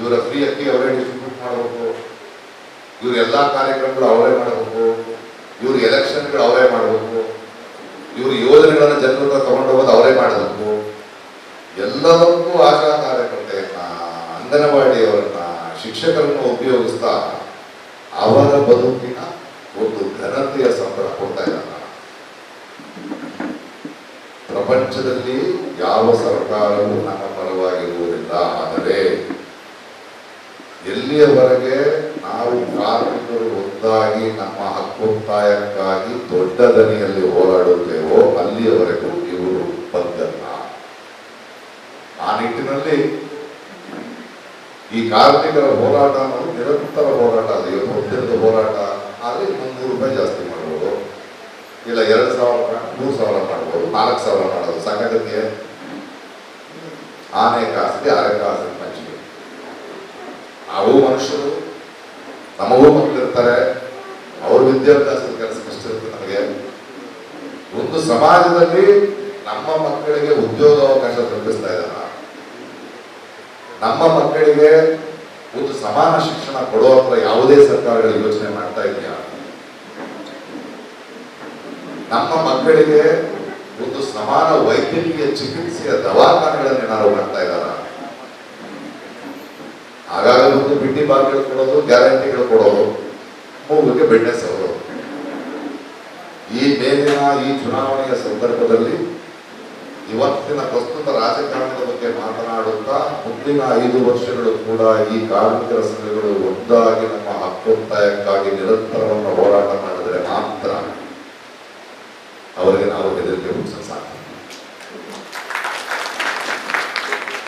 ಇವರ ಫ್ರೀ ಅಕ್ಕಿ ಅವರೇ ಡಿಸ್ಟ್ರಿಬ್ಯೂಟ್ ಮಾಡಬೇಕು. ಇವ್ರ ಎಲ್ಲ ಕಾರ್ಯಕ್ರಮಗಳು ಅವರೇ ಮಾಡಬೇಕು. ಇವ್ರ ಎಲೆಕ್ಷನ್ಗಳು ಅವರೇ ಮಾಡಬೇಕು. ಇವ್ರ ಯೋಜನೆಗಳನ್ನು ಜನರ ಹತ್ರ ತಗೊಂಡು ಹೋಗೋದು ಅವರೇ ಮಾಡಬೇಕು. ಎಲ್ಲದಕ್ಕೂ ಆಶಾ ಕಾರ್ಯಕರ್ತೆಯನ್ನ ಅಂಗನವಾಡಿಯವರನ್ನ, ಶಿಕ್ಷಕರನ್ನ ಉಪಯೋಗಿಸ್ತಾ ಅವರ ಬದುಕಿನ ಒಂದು ಘನತೆಯ ಸಂಬಳ ಕೊಡ್ತಾ ಇದ್ದಾರೆ. ಪ್ರಪಂಚದಲ್ಲಿ ಯಾವ ಸರ್ಕಾರವೂ ನಮ್ಮ ಪರವಾಗಿರುವುದಿಲ್ಲ. ಆದರೆ ಎಲ್ಲಿಯವರೆಗೆ ನಾವು ಕಾರ್ಮಿಕರು ಒಂದಾಗಿ ನಮ್ಮ ಹಕ್ಕೊತ್ತಾಯಕ್ಕಾಗಿ ದೊಡ್ಡ ದನಿಯಲ್ಲಿ ಹೋರಾಡುತ್ತೇವೋ ಅಲ್ಲಿಯವರೆಗೂ ಇವರು ಬದ್ಧ ಆ ನಿಟ್ಟಿನಲ್ಲಿ ಈ ಕಾರ್ಮಿಕರ ಹೋರಾಟ ಅನ್ನೋದು ನಿರಂತರ ಹೋರಾಟ, ಅದು ಇವತ್ತು ಹೋರಾಟ. ಆದರೆ ಮುನ್ನೂರು ರೂಪಾಯಿ ಜಾಸ್ತಿ ಮಾಡ್ಬೋದು. ಇಲ್ಲ, ಎರಡು ಸಾವಿರ ಮೂರು ಸಾವಿರ ಮಾಡ್ಬೋದು, ನಾಲ್ಕು ಸಾವಿರ ಮಾಡೋದು. ಸಂಘಟನೆಯ ಆನೆ ಕಾಸಿಗೆ, ಅರೆ ಕಾಸಿಗೆ ಮನುಷ್ಯರು ನಮಗೂ ಮಕ್ಕಳಿರ್ತಾರೆ ಅವ್ರ ವಿದ್ಯಾಭ್ಯಾಸದ ಕೆಲಸ ಕಷ್ಟಿರುತ್ತೆ ನಮಗೆ. ಒಂದು ಸಮಾಜದಲ್ಲಿ ನಮ್ಮ ಮಕ್ಕಳಿಗೆ ಉದ್ಯೋಗ ಅವಕಾಶ ಕಲ್ಪಿಸ್ತಾ ಇದ್ದಾರ? ನಮ್ಮ ಮಕ್ಕಳಿಗೆ ಒಂದು ಸಮಾನ ಶಿಕ್ಷಣ ಕೊಡೋ ಹತ್ರ ಯಾವುದೇ ಸರ್ಕಾರಗಳು ಯೋಚನೆ ಮಾಡ್ತಾ ಇದೆಯಾ? ನಮ್ಮ ಮಕ್ಕಳಿಗೆ ಒಂದು ಸಮಾನ ವೈದ್ಯಕೀಯ ಚಿಕಿತ್ಸೆಯ ದವಾಖಾನೆಗಳನ್ನು ಏನಾದ್ರು ಮಾಡ್ತಾ ಇದ್ದಾರ? ಒಂದು ಬಿಟ್ಟಿ ಬಾಗಿಲು ಕೊಡೋದು ಗ್ಯಾರಂಟಿಗಳು ಕೊಡೋದು. ಮೂಗುಗೆ ಬೆಣ್ಣೆ ಸವರು. ಈ ಮೇಲಿನ ಈ ಚುನಾವಣೆಯ ಸಂದರ್ಭದಲ್ಲಿ ಇವತ್ತಿನ ಪ್ರಸ್ತುತ ರಾಜಕಾರಣದ ಬಗ್ಗೆ ಮಾತನಾಡುತ್ತಾ ಮುಂದಿನ ಐದು ವರ್ಷಗಳು ಕೂಡ ಈ ಕಾರ್ಮಿಕರ ಸಂಘಗಳು ಒಂದಾಗಿ ನಮ್ಮ ಹಕ್ಕೊತ್ತಾಯಕ್ಕಾಗಿ ನಿರಂತರ